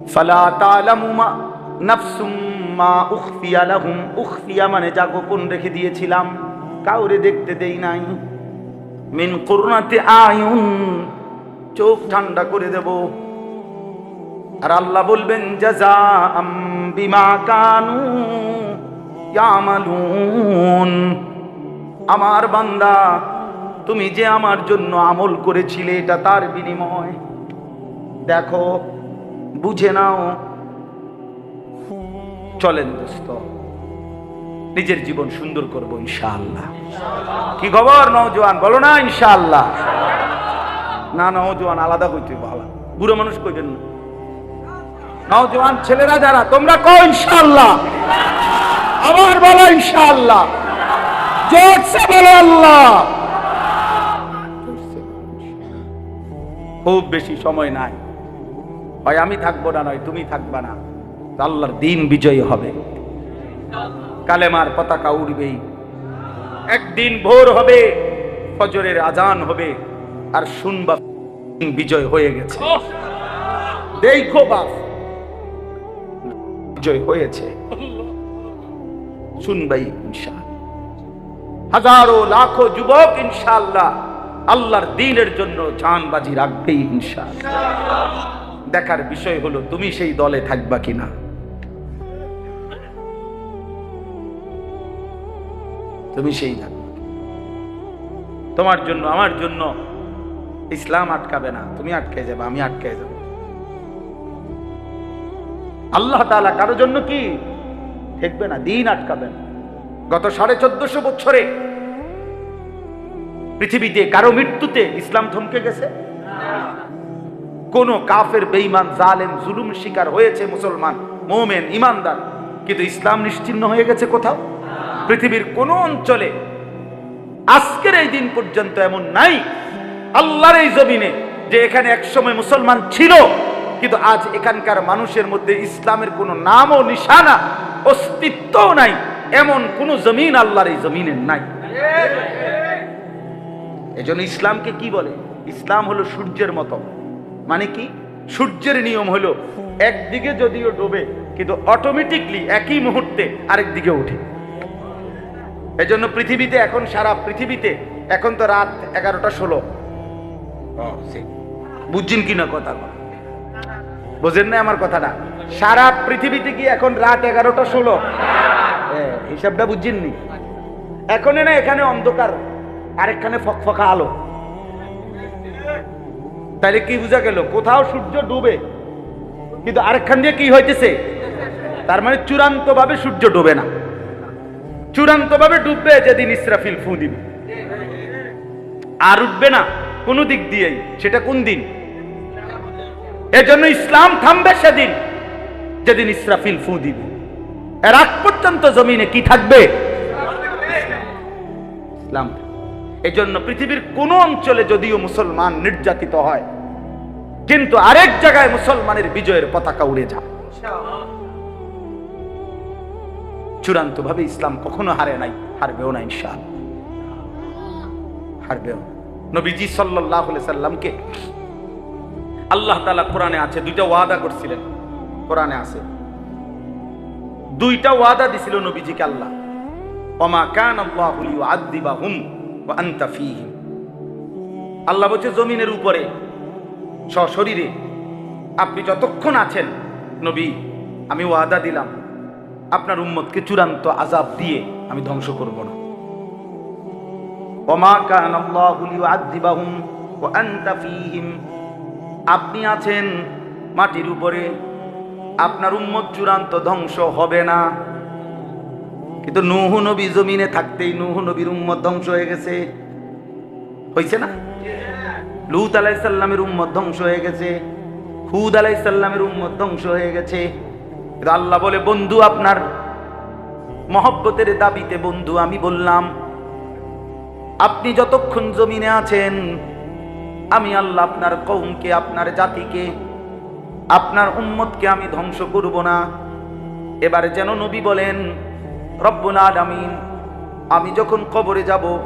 ফালা তালামু মা নাফসুম মা উখফিয়া লাহুম। উখফিয়া মানে যা গোপন রেখে দিয়েছিলাম, কাউরে দেখতে দেই নাই। মিন করুণাতে আয়ুন, চোখ ঠান্ডা করে দেব। আর আল্লাহ বলবেন জাজা আম বিমা কানু ইয়ামালুন। আমার বান্দা, তুমি যে আমার জন্য আমল করেছিলে, এটা তার বিনিময়। দেখো বুঝে নাও। চলেন দোস্ত, নিজের জীবন সুন্দর করব ইনশাআল্লাহ। কি খবর নওজোয়ান? বলো না ইনশাআল্লাহ। না নওজোয়ান, আলাদা কইতে ভালো বুড়ো মানুষ কইবেন না। নওজোয়ান, ছেলেরা যারা, তোমরা কো ইনশাআল্লাহ। আবার বলো ইনশাআল্লাহ। জোরসে বলো আল্লাহ। খুব বেশি সময় নাই। হয়, আমি থাকব না নয়, তুমি থাকবা না। আল্লাহর দিন বিজয়ী হবে। কালেমার পতাকা উড়বেই একদিন ভোর হবে, ফজরের আজান হবে, আর শুনবা বিজয় হয়ে গেছে। দেখো বাপ, বিজয় হয়েছে। শুনবাই ইনশাআল্লাহ। হাজারো, লাখো যুবক ইনশাআল্লাহ আল্লাহর দিনের জন্য জানবাজি রাখবেই ইনশাআল্লাহ। দেখার বিষয় হলো, তুমি সেই দলে থাকবা কিনা? তুমি সেই থাকবে তোমার জন্য, আমার জন্য ইসলাম আটকাবে না। তুমি আটকে যাবে, আমি আটকে যাব। আল্লাহ তাআলা কারোর জন্য কি দেখবে না, দিন আটকাবে না। গত সাড়ে চোদ্দশো বছরে পৃথিবীতে কারও মৃত্যুতে ইসলাম থমকে গেছে? কোন কাফের, বেঈমান, জালেম, জুলুম শিকার হয়েছে মুসলমান, মোমেন ইমানদার কিন্তু ইসলাম নিশ্চিহ্ন হয়ে গেছে কোথাও? পৃথিবীর কোন অঞ্চলে। আজকের এই দিন পর্যন্ত এমন নাই। আল্লাহর এই জমিনে যে এখানে একসময় মুসলমান ছিল, কিন্তু আজ এখানকার মানুষের মধ্যে ইসলামের কোনো নাম ও নিশানা, অস্তিত্বও নাই। এমন কোন জমিন আল্লাহর এই জমিনের নাই। এজন্য ইসলামকে কি বলে? ইসলাম হলো সূর্যের মতো। মানে কি? সূর্যের নিয়ম হলো একদিকে যদিও ডোবে কিন্তু অটোমেটিকলি একই মুহূর্তে আরেক দিকে ওঠে। এজন্য পৃথিবীতে এখন সারা পৃথিবীতে এখন তো রাত এগারোটা ষোলো। বুঝছেন কি না কথা? বোঝেন না আমার কথাটা? সারা পৃথিবীতে কি এখন রাত এগারোটা ষোলো? হিসাবটা বুঝছেননি? এখন না এখানে অন্ধকার আরেকখানে ফকফকা আলো। তাহলে কি বোঝা গেল? কোথাও সূর্য ডুবে। কিন্তু আরেকখান দিয়ে কি হইতেছে? তার মানে চূড়ান্ত ভাবে সূর্য ডুবে না। চূড়ান্ত ভাবে ডুববে যেদিন ইসরাফিল ফু দিবে। আর উঠবে না কোন দিক দিয়েই। সেটা কোন দিন? এজন্য ইসলাম থামবে সেদিন, যেদিন ইসরাফিল ফু দিবে। এর আগ পর্যন্ত জমিনে কি থাকবে? ইসলাম। এজন্য পৃথিবীর কোন অঞ্চলে যদিও মুসলমান নির্যাতিত হয় কিন্তু আরেক জায়গায় মুসলমানের বিজয়ের পতাকা উড়ে যায়। চূড়ান্ত ভাবে ইসলাম কখনো হারে নাই, হারবেও না ইনশাল হারবেও নবীজি সাল্লাহ সাল্লামকে আল্লাহ তালা কোরআনে আছে, দুইটা ওয়াদা করছিলেন। কোরআনে আছে। দুইটা ওয়াদা দিছিল নবীজিকে আল্লাহ। ওমা কান আল্লাহু আনতা ফীহিম। আল্লাহ বলছে, জমিনের উপরে সশরীরে। আপনি যতক্ষণ আছেন, নবী, আমি ওয়াদা দিলাম, আপনার উম্মতকে চূড়ান্ত আজাব দিয়ে আমি ধ্বংস করব না। আপনি আছেন মাটির উপরে, আপনার উম্মত চূড়ান্ত ধ্বংস হবে না। কিন্তু নুহ নবী জমিনে থাকতেই নুহ নবীর উম্মত ধ্বংস হয়ে গেছে। হয়েছে না? লুত আলাইসাল্লামের উম্মত ধ্বংস হয়ে গেছে, হুদ আলাইসাল্লামের উম্মত ধ্বংস হয়ে গেছে। আল্লাহ বলে, বন্ধু, আপনার মহব্বতের দাবিতে বন্ধু, আমি বললাম, আপনি যতক্ষণ জমিনে আছেন, আমি আল্লাহ আপনার কৌমকে আপনার জাতিকে, আপনার উম্মতকে আমি ধ্বংস করব না। এবারে যেন নবী বলেন, রব্বুল আলামিন, আমি যখন কবরে যাব,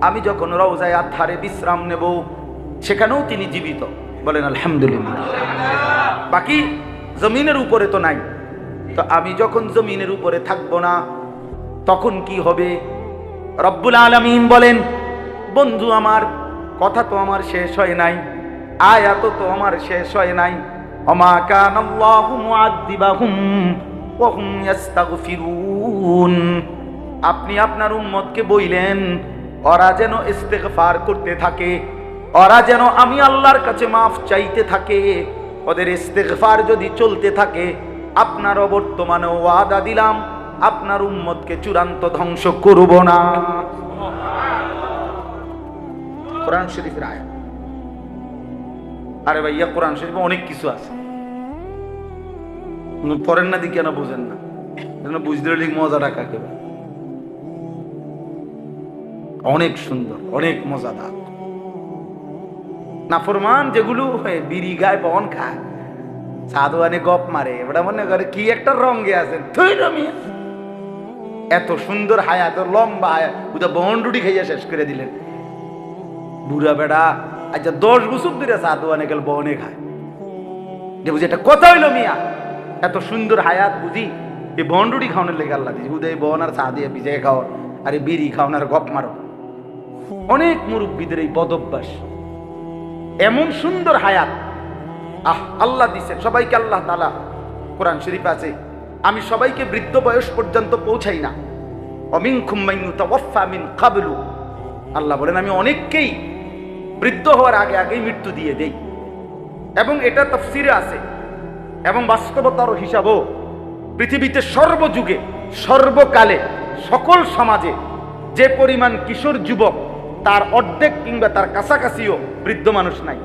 আমি যখন রওজায় আধারে বিশ্রাম নেব সেখানেও তিনি জীবিত। বলেন, আলহামদুলিল্লাহ। বাকি জমিনের উপরে তো নাই। তো আমি যখন জমিনের উপরে থাকব না, তখন কি হবে? রব্বুল আলমিন বলেন, বন্ধু, আমার কথা তো আমার শেষ হয় নাই, আয়াত তো আমার শেষ হয় নাই। অমা আপনি আপনার উম্মতকে বইলেন, ওরা যেন ইস্তেগফার করতে থাকে ওরা যেন আমি আল্লাহর কাছে মাফ চাইতে থাকে, ওদের ইস্তেগফার যদি চলতে থাকে, আপনারও বর্তমানে ওয়াদা দিলাম, আপনার উম্মতকে চূড়ান্ত ধ্বংস করব না। কোরআন শরীফের আয়াত। আরে ভাইয়া, কোরআন শরীফে অনেক কিছু আছে। পড়েন না দিকে কেন বুঝেন না? যেন বুঝতে মজাটা কাকে। অনেক সুন্দর, অনেক মজাদার। নাফরমান যেগুলো বিড়ি গায়, বন খায়। সাধুয়ানে গপ মারে। ওটা মনে করে কি একটা রঙে আছেন এত সুন্দর হায়া, এত লম্বা হায়া ওটা বন্ডুটি খাইয়া শেষ করে দিলেন। বুড়া বেড়া আচ্ছা দশ বছর ধরে সাধুয়ানে গেল, বনে খায়। যে বুঝি এটা কথা হইল মিয়া। এত সুন্দর হায়াত বুঝি, এই বন্ডুটি খাওয়ানোর লেগে আল্লাহ দিয়েছে উদয় বন আর চা দিয়ে ভিজে খাও আর বিড়ি খাওয়ানোর গপ মারো। অনেক মুরব্বীদের এই বদভ্যাস। এমন সুন্দর হায়াত। আহ, আল্লাহ দিছেন। সবাইকে আল্লাহ তালা কোরআন শরীফ আছে। আমি সবাইকে বৃদ্ধ বয়স পর্যন্ত পৌঁছাই না। অমিন মিন কাবলু আল্লাহ বলেন, আমি অনেককেই বৃদ্ধ হওয়ার আগে আগেই মৃত্যু দিয়ে দেই। এবং এটা তফসিরে আছে। এবং বাস্তবতার হিসাবও। পৃথিবীতে সর্বযুগে, সর্বকালে সকল সমাজে যে পরিমাণ কিশোর যুবক তার অর্ধেক কিংবা তার কাছাকাছিও বৃদ্ধ মানুষ নাই।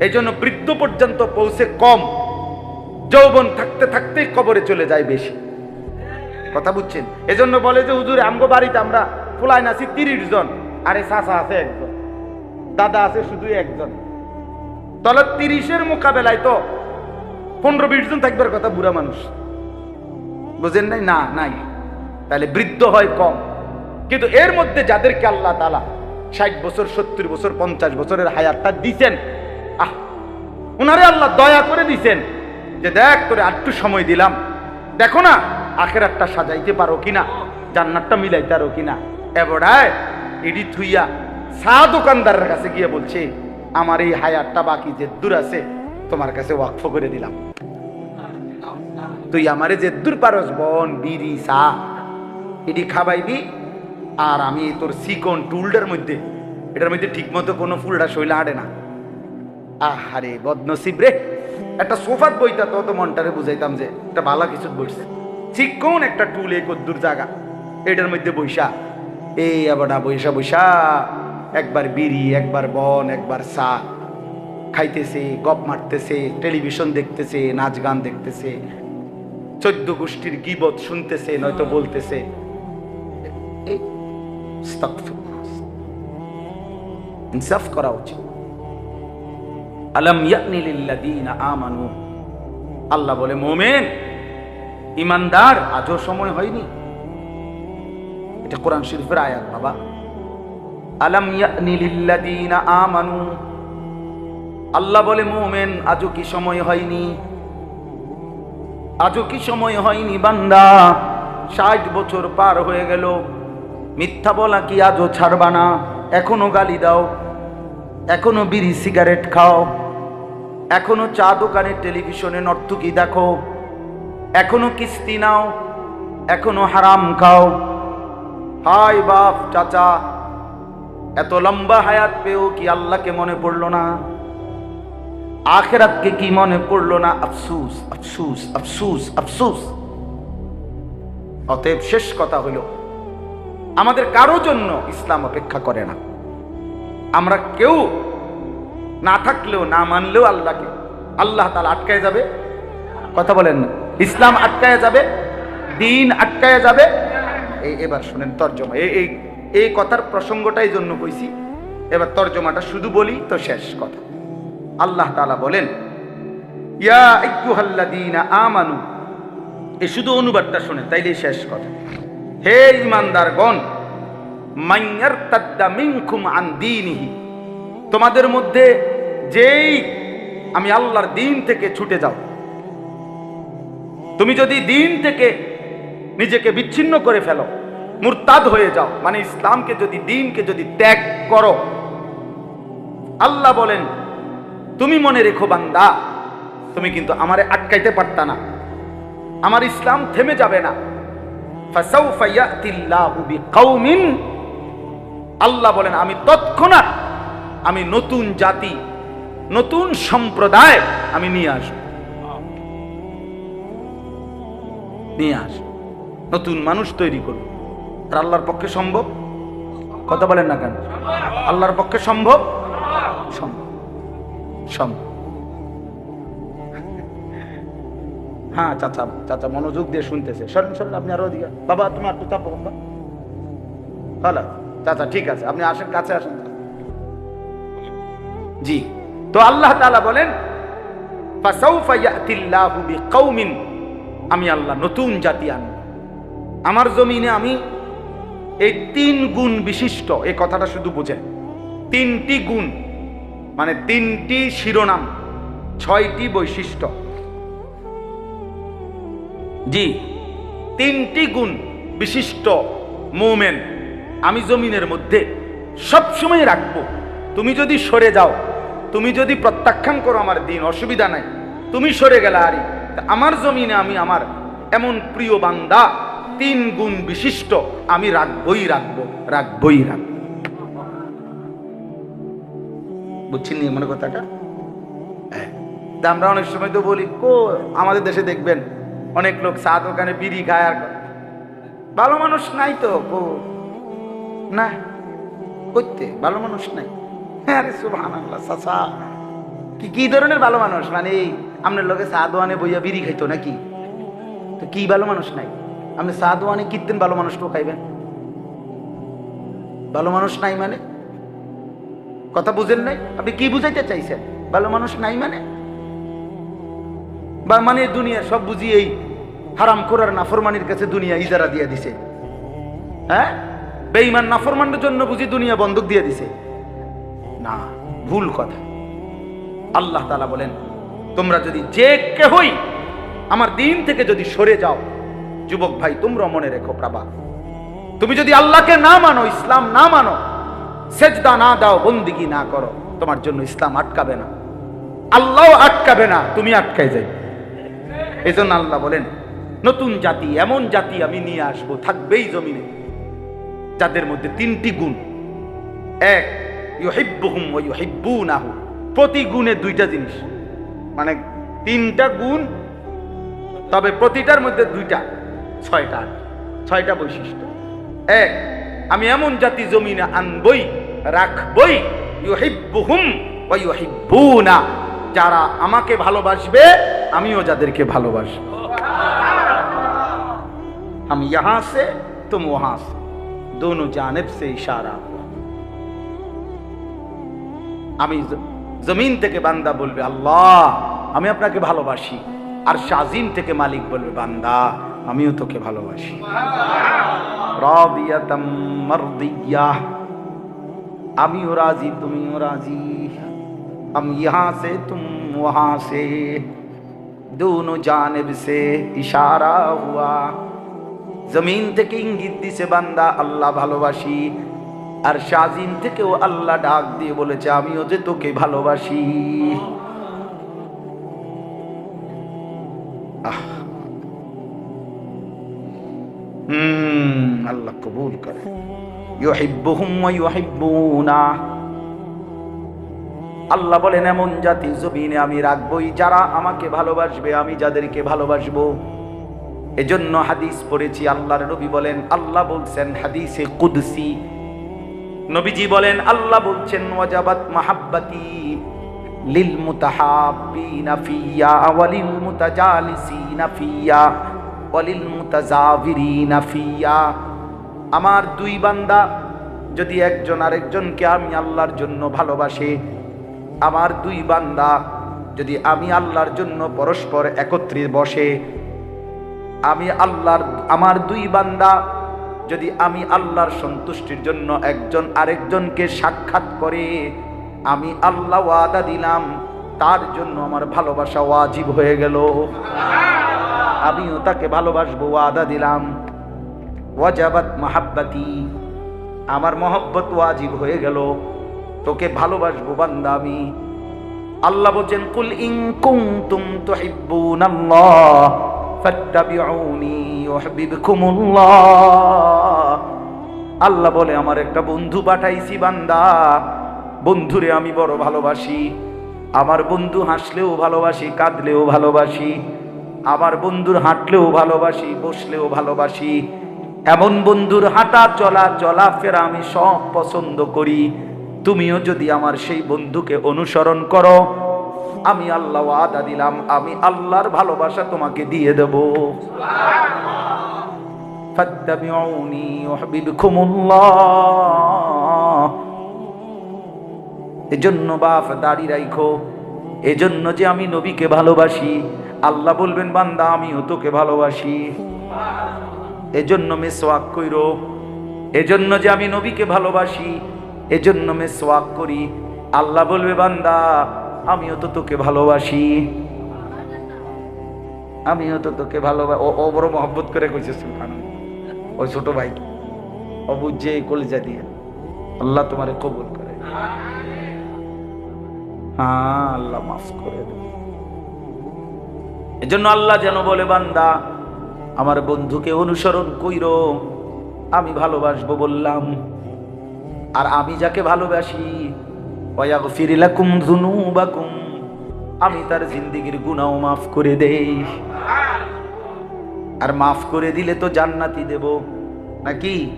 এই জন্য বৃদ্ধ পর্যন্ত পৌঁছে কম। যৌবন থাকতে থাকতেই কবরে চলে যায় বেশি। কথা বুঝছেন? এজন্য বলে যে, হুজুর, আমগো বাড়িতে আমরা ফুলাইন আছি তিরিশ জন। আরে চাচা আছে একজন, দাদা আছে শুধু একজন। তাহলে তিরিশের মোকাবেলায় তো পনেরো বিশ জন থাকবার কথা বুড়া মানুষ। বুঝেন নাই? না, নাই। তাহলে বৃদ্ধ হয় কম। কিন্তু এর মধ্যে যাদেরকে আল্লাহ তালা ষাট বছর, সত্তর বছর, পঞ্চাশ বছরের হায়াতটা দিছেন, আহ ওনারে আল্লাহ দয়া করে দিছেন যে দেখ তোরে আটটু সময় দিলাম। দেখো না আখের আখেরাতটা সাজাইতে পারো কিনা, জান্নাতটা মিলাইতে পারো কিনা। এবারায় এডি থুইয়া চা দোকানদারের কাছে গিয়ে বলছে, আমার এই হায়ারটা বাকি যে দূর আছে, তোমার কাছে ওয়াকফ করে দিলাম। তুই আমারে যে দূর পারস, বন, বিড়ি, চা এটি খাবাইবি আর আমি তোর সিকন টুলটার মধ্যে, এটার মধ্যে ঠিক মতো কোনো ফুলটা শৈলা আড়ে না। আহারে, বদনসিব রে। একটা সোফার বইটা তো তো মনটারে বুঝাইতাম যে, একটা ভালো কিছু বসছে চিকন একটা টুল এই কদ্দুর জায়গা, এটার মধ্যে বৈশা এই আবার বৈশা বৈশা একবার বিড়ি, একবার বন, একবার চা। খাইতেছে, গপ মারতেছে, টেলিভিশন দেখতেছে, নাচ গান দেখতেছে। চোদ্দ গোষ্ঠীর গিবত শুনতেছে, নয়তো বলতেছে। ইনসাফ করা উচিত আলম আমানু আল্লাহ বলে মোমেন ইমানদার আজও সময় হয়নি এটা কোরআন শরীফের আয়াত বাবা আমানু আল্লাহ বলে মোমেন আজও কি সময় হয়নি আজও কি সময় হয়নি বান্দা ষাট বছর পার হয়ে গেল। মিথ্যা বলা কি আজও ছাড়বা না? এখনও গালি দাও। এখনও বিড়ি সিগারেট খাও। এখনও চা দোকানে টেলিভিশনে নর্তকী দেখো। এখনও কিস্তি নাও। এখনও হারাম খাও। হাই বাপ চাচা, এত লম্বা হায়াত পেও কি আল্লাহকে মনে পড়ল না? আখেরাতকে কি মনে পড়ল না? আফসুস আফসুস আফসুস আফসুস। অতএব শেষ কথা হইল আমাদের কারও জন্য ইসলাম অপেক্ষা করে না। আমরা কেউ না থাকলেও, না মানলেও আল্লাহকে, আল্লাহ তালা আটকায় যাবে। কথা বলেন না। ইসলাম আটকায় যাবে, দিন আটকায় যাবে। এই, এবার শোনেন তর্জমা। এই এই কথার প্রসঙ্গটাই জন্য কইছি। এবার তর্জমাটা শুধু বলি তো শেষ কথা। আল্লাহ তালা বলেন, ইয়া আমানু। এই শুধু অনুবাদটা শুনেন তাইলে শেষ কথা। হে আন দীনিহি। তোমাদের মধ্যে যেই আমি আল্লাহর দিন থেকে ছুটে যাও, তুমি যদি দিন থেকে নিজেকে বিচ্ছিন্ন করে ফেলো, মুরতাদ হয়ে যাও মানে ইসলামকে যদি, দিনকে যদি ত্যাগ করো, আল্লাহ বলেন, তুমি মনে রেখো বান্দা, তুমি কিন্তু আমারে আটকাইতে পারতা না। আমার ইসলাম থেমে যাবে না। আল্লাহ বলেন, আমি তৎক্ষণাৎ আমি নতুন জাতি, নতুন সম্প্রদায় আমি নিয়ে আসব। নিয়ে আসব। নতুন মানুষ তৈরি করব। আর আল্লাহর পক্ষে সম্ভব? কথা বলেন না কেন? আল্লাহর পক্ষে সম্ভব? সম্ভব। সম্ভব। হ্যাঁ চাচা চাচা মনোযোগ দিয়ে শুনতেছে। সরেন সরেন, আপনি আরও দিকে বাবা তুমি একটু চাপো হ্যালো, চাচা, ঠিক আছে, আপনি আসেন, কাছে আসেন। জি। তো আল্লাহ তাআলা বলেন আমি আল্লাহ নতুন জাতি আনব। আমার জমিনে আমি এই তিন গুণ বিশিষ্ট, এই কথাটা শুধু বোঝেন তিনটি গুণ মানে তিনটি শিরোনাম, ছয়টি বৈশিষ্ট্য। জি। তিনটি গুণ বিশিষ্ট মোমেন আমি জমিনের মধ্যে সবসময় রাখব। তুমি যদি সরে যাও, তুমি যদি প্রত্যাখ্যান করো আমার দিন, অসুবিধা নাই। তুমি সরে গেলে আরি আমার জমিনে আমি আমার এমন প্রিয় বান্দা, তিন গুণ বিশিষ্ট আমি রাখবই রাখব রাখবই রাখব। বুঝছেন মনে কথাটা? হ্যাঁ। তা আমরা অনেক সময় তো বলি, কো আমাদের দেশে দেখবেন অনেক লোক চা দোকানে বিড়ি খায় আর ভালো মানুষ নাই তো না। করতে ভালো মানুষ নাই। কি কি ধরনের ভালো মানুষ? মানে আপনার লোকে চা দোয়ানে বইয়া বিড়ি খাইতো নাকি? তো কি ভালো মানুষ নাই? আপনি চা দোয়ানে কীর্তেন ভালো মানুষ তো খাইবেন? ভালো মানুষ নাই মানে? কথা বুঝেন নাই? আপনি কি বুঝাইতে চাইছেন? ভালো মানুষ নাই মানে? বা মানে দুনিয়া সব বুঝি এই হারাম করার নাফরমানির কাছে দুনিয়া ইজারা দিয়ে দিছে। হ্যাঁ? বেঈমান নাফরমানের জন্য বুঝি দুনিয়া বন্ধক দিয়ে দিছে। না, ভুল কথা। আল্লাহ তালা বলেন, তোমরা যদি যে কেহই আমার দিন থেকে যদি সরে যাও, যুবক ভাই, তোমরা মনে রেখো প্রাবা তুমি যদি আল্লাহকে না মানো, ইসলাম না মানো, সেজদা না দাও, বন্দিগি না করো, তোমার জন্য ইসলাম আটকাবে না। আল্লাহ আটকাবে না, তুমি আটকাই যাই এই জন্য আল্লাহ বলেন, নতুন জাতি, এমন জাতি আমি নিয়ে আসব, থাকবেই জমিনে। যাদের মধ্যে তিনটি গুণ। এক, ইউহিব্বুহুম ওয়া ইউহিব্বুনাহু। প্রতি গুণে দুইটা জিনিস। মানে তিনটা গুণ, তবে প্রতিটার মধ্যে দুইটা, ছয়টা ছয়টা বৈশিষ্ট্য। এক, আমি এমন জাতি জমিনে আনবই, রাখবই, ইউহিব্বুহুম ওয়া ইউহিব্বুনা। যারা আমাকে ভালোবাসবে আমিও যাদেরকে ভালোবাসবো हम यहां से तुम वहां से दोनों जानब से इशारा हुआ আমি জ- জমিন থেকে বান্দা বলবে আল্লাহ আমি আপনাকে ভালোবাসি আর শাজিম থেকে মালিক বলবে বান্দা আমিও তোকে ভালোবাসি রাদিয়াতাম মারদিয়াহ আমিও রাজি তুমিও রাজি हम यहाँ से तुम वहाँ से दोनों जानब से इशारा हुआ জমিন থেকে ইঙ্গিত দিছে বান্দা আল্লাহ ভালোবাসি আর শাজিন থেকেও আল্লাহ ডাক দিয়ে বলেছে আমিও যে তোকে ভালোবাসি আহ। হুম আল্লাহ কবুল করে ইউহিব্বুহুম ওয়া ইউহিব্বুনা আল্লাহ বলেন, এমন জাতি জমিনে আমি রাখবই, যারা আমাকে ভালোবাসবে, আমি যাদেরকে ভালোবাসবো। এজন্য হাদিস পড়েছি, আল্লাহর নবী বলেন, আল্লাহ বলছেন হাদিসে কুদসি। নবীজি বলেন, আল্লাহ বলছেন, ওয়াজাবাত মাহাব্বাতি লিল মুতাহাব্বিনা ফিয়া ওয়ালিল মুতাজালিসিনা ফিয়া ওয়ালিল মুতাজাবিরিনা ফিয়া। আমার দুই বান্দা যদি একজন আরেকজনকে আমি আল্লাহর জন্য ভালোবাসে আমার দুই বান্দা, যদি আমি আল্লাহর জন্য পরস্পর একত্রে বসে, আমি আল্লাহর, আমার দুই বান্দা, যদি আমি আল্লাহর সন্তুষ্টির জন্য একজন আরেকজনকে সাক্ষাৎ করে, আমি আল্লাহ ওয়াদা দিলাম, তার জন্য আমার ভালোবাসা ওয়াজিব হয়ে গেল। আমিও তাকে ভালোবাসবো, ওয়াদা দিলাম। ওয়াজাবাত মাহাব্বাতি, আমার মহব্বত ওয়াজিব হয়ে গেল। তোকে ভালোবাসবো বান্দা আমি। আল্লাহ বলছেন, কুল কুনতুম তুহিব্বুনাল্লাহ ফাত্তাবিউনি ইউহিব্বুকুমুল্লাহ। আল্লাহ বলে, আমার একটা বন্ধু পাঠাইছি বান্দা, বন্ধুরে আমি বড় ভালোবাসি। আমার বন্ধু হাসলেও ভালোবাসি, কাঁদলেও ভালোবাসি। আমার বন্ধুর হাঁটলেও ভালোবাসি, বসলেও ভালোবাসি। এমন বন্ধুর হাঁটা চলা চলা ফেরা আমি সব পছন্দ করি। তুমিও যদি আমার সেই বন্ধুকে অনুসরণ করো, আমি আল্লাহ আদা দিলাম, আমি আল্লাহর ভালোবাসা তোমাকে দিয়ে দেব। এজন্য বাপ, দাড়ি রাইখো। এজন্য যে আমি নবীকে ভালোবাসি, আল্লাহ বলবেন, বান্দা, আমিও তোকে ভালোবাসি। এজন্য মেসওয়াক কইরো। এজন্য যে আমি নবীকে ভালোবাসি এজন্য মেসওয়াক করি। আল্লাহ বলবে, বান্দা, আমিও তো তোকে ভালোবাসি। আমিও তো তোকে ভালোবাসি ও বড় মহব্বত করে কইছে সুলতান ওই ছোট ভাই, ও বুঝছে এই কলিজা দিয়ে। আল্লাহ তোমারে কবুল করে। হ্যাঁ আল্লাহ মাফ করে এজন্য আল্লাহ যেন বলে, বান্দা, আমার বন্ধুকে অনুসরণ কইরো। আমি ভালোবাসবো বললাম। আর আমি যাকে ভালোবাসি যুনুবাকুম, আমি তার জিন্দেগির গুনাহ মাফ করে দেই। আর মাফ করে দিলে তো জান্নাতি দেব, নাকি?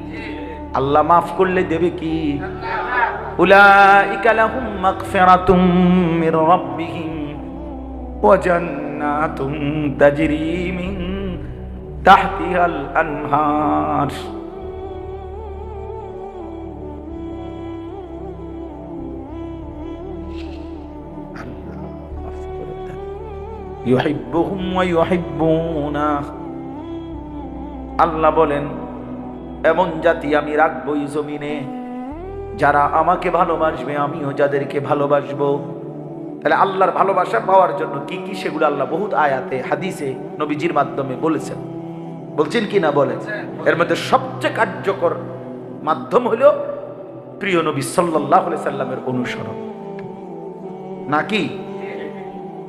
আল্লাহ মাফ করলে দেবে কি? তাহতিহাল আনহার। আল্লাহ বলেন, এমন জাতি আমি রাখব এই জমিনে। যারা আমাকে ভালোবাসবে, আমিও যাদেরকে ভালোবাসবো। তাহলে আল্লাহর ভালোবাসা পাওয়ার জন্য কি কি সেগুলো আল্লাহ বহুত আয়াতে, হাদিসে, নবীজির মাধ্যমে বলেছেন। বলছেন কি না বলেন? এর মধ্যে সবচেয়ে কার্যকর মাধ্যম হলো প্রিয় নবী সাল্লাহ সাল্লামের অনুসরণ। নাকি?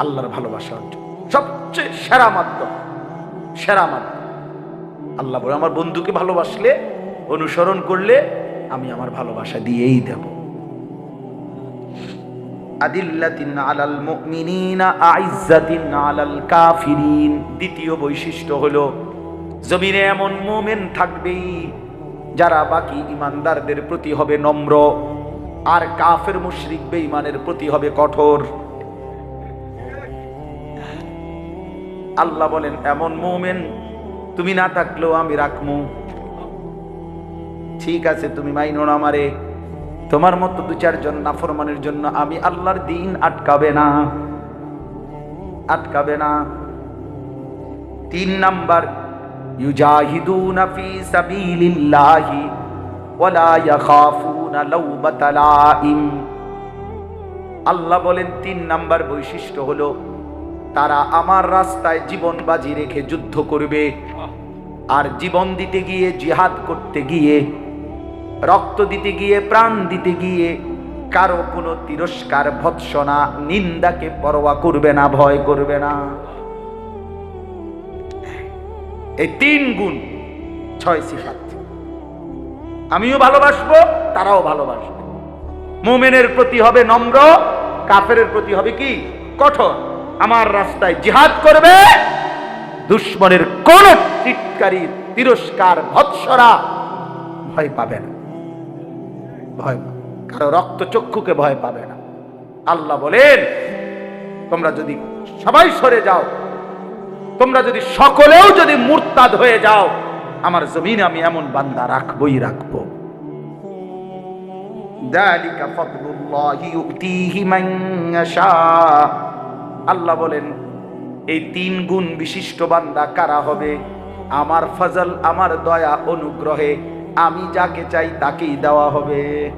আল্লাহর ভালোবাসা অর্জন সবচেয়ে সেরা মাধ্যম সেরা মাধ্যম। আল্লাহ বলে, আমার বন্ধুকে ভালোবাসলে, অনুসরণ করলে আমি আমার ভালোবাসা দিয়েই দেব। দ্বিতীয় বৈশিষ্ট্য হলো, জমিনে এমন মোমেন থাকবেই যারা বাকি ইমানদারদের প্রতি হবে নম্র, আর কাফের মুশরিক বেঈমানের প্রতি হবে কঠোর। আল্লাহ বলেন, এমন মোমেন, তুমি না থাকলেও আমি রাখমু। ঠিক আছে, তুমি মাইনো না আমারে। তোমার মতো দু চারজন নাফরমানের জন্য আমি আল্লাহর দিন আটকাবে না। আটকাবে না। তিন নাম্বার আল্লাহ বলেন, তিন নাম্বার বৈশিষ্ট্য হলো তারা আমার রাস্তায় জীবন বাজি রেখে যুদ্ধ করবে। আর জীবন দিতে গিয়ে, জিহাদ করতে গিয়ে, রক্ত দিতে গিয়ে, প্রাণ দিতে গিয়ে, কারও কোনো তিরস্কার, ভৎসনা, নিন্দাকে পরোয়া করবে না, ভয় করবে না। এই তিন গুণ ছয় সিফাত। আমিও ভালোবাসবো, তারাও ভালোবাসবে। মোমেনের প্রতি হবে নম্র কাফের প্রতি হবে কি? কঠোর। আমার রাস্তায় জিহাদ করবে দুশ্মনের কোন চিৎকারী তিরস্কার ভৎসরা ভয় পাবে না ভয় পাবে না। কারো রক্ত চক্ষুকে ভয় পাবে না আল্লাহ বলেন তোমরা যদি সবাই সরে যাও তোমরা যদি সকলেও যদি মুরতাদ হয়ে যাও আমার জমিনে আমি এমন বান্দা রাখবই রাখবো ذلك فضل الله يؤتيه من يشاء আল্লাহ বলেন, এই তিন গুণ বিশিষ্ট বান্দা কারা হবে? আমার ফজল, আমার দয়া অনুগ্রহে আমি যাকে চাই তাকেই দেওয়া হবে।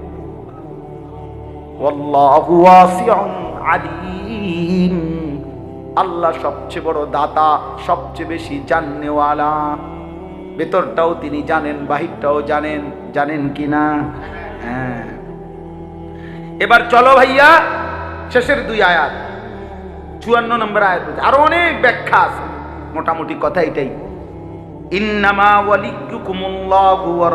আল্লাহ সবচেয়ে বড় দাতা, সবচেয়ে বেশি জাননেওয়ালা। ভেতরটাও তিনি জানেন, বাহিরটাও জানেন জানেন কি না? হ্যাঁ। এবার চলো ভাইয়া, শেষের দুই আয়াত। চুয়ান্ন নম্বর আয়াত হয়েছে আরও অনেক ব্যাখ্যা আছে। মোটামুটি কথা এটাই। ইন্নামা ওয়ালিয়ুকুমুল্লাহু ওয়া